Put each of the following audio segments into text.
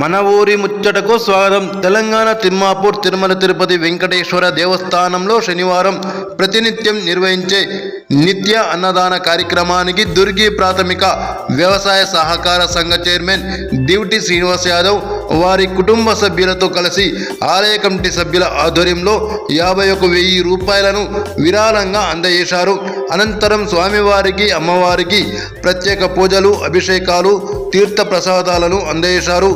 మన ఊరి ముచ్చటకు స్వాగతం. తెలంగాణ తిమ్మాపూర్ తిరుమల తిరుపతి వెంకటేశ్వర దేవస్థానంలో శనివారం ప్రతినిత్యం నిర్వహించే నిత్య అన్నదాన కార్యక్రమానికి దుర్గి ప్రాథమిక వ్యవసాయ సహకార సంఘ చైర్మన్ దివిటి శ్రీనివాస్ యాదవ్ వారి కుటుంబ సభ్యులతో కలిసి ఆలయ కమిటీ సభ్యుల ఆధ్వర్యంలో యాభై ఒక వెయ్యి రూపాయలను విరాళంగా అందజేశారు. అనంతరం స్వామివారికి అమ్మవారికి ప్రత్యేక పూజలు అభిషేకాలు తీర్థ ప్రసాదాలను అందజేశారు.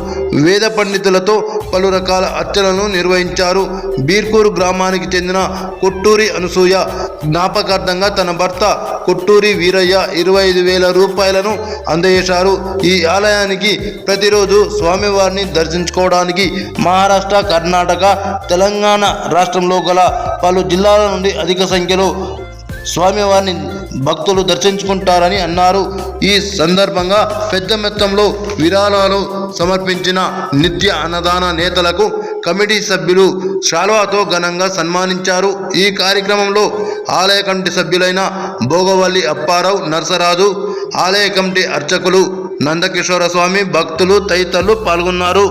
వేద పండితులతో పలు రకాల అర్చనలను నిర్వహించారు. బీర్కూరు గ్రామానికి చెందిన కొట్టూరి అనసూయ జ్ఞాపకార్థంగా తన భర్త కొట్టూరి వీరయ్య ఇరవై ఐదు వేల రూపాయలను అందజేశారు. ఈ ఆలయానికి ప్రతిరోజు స్వామివారిని దర్శించుకోవడానికి మహారాష్ట్ర కర్ణాటక తెలంగాణ రాష్ట్రంలో గల పలు జిల్లాల నుండి అధిక సంఖ్యలో స్వామివారిని భక్తులు దర్శించుకుంటారని అన్నారు. ఈ సందర్భంగా పెద్ద మొత్తంలో విరాళాలు సమర్పించిన నిత్య అన్నదాన నేతలకు కమిటీ సభ్యులు శాల్వాతో ఘనంగా సన్మానించారు. ఈ కార్యక్రమంలో ఆలయ కమిటీ సభ్యులైన భోగవల్లి అప్పారావు నరసరాజు ఆలయ కమిటీ అర్చకులు నందకిషోర స్వామి భక్తులు తదితరులు పాల్గొన్నారు.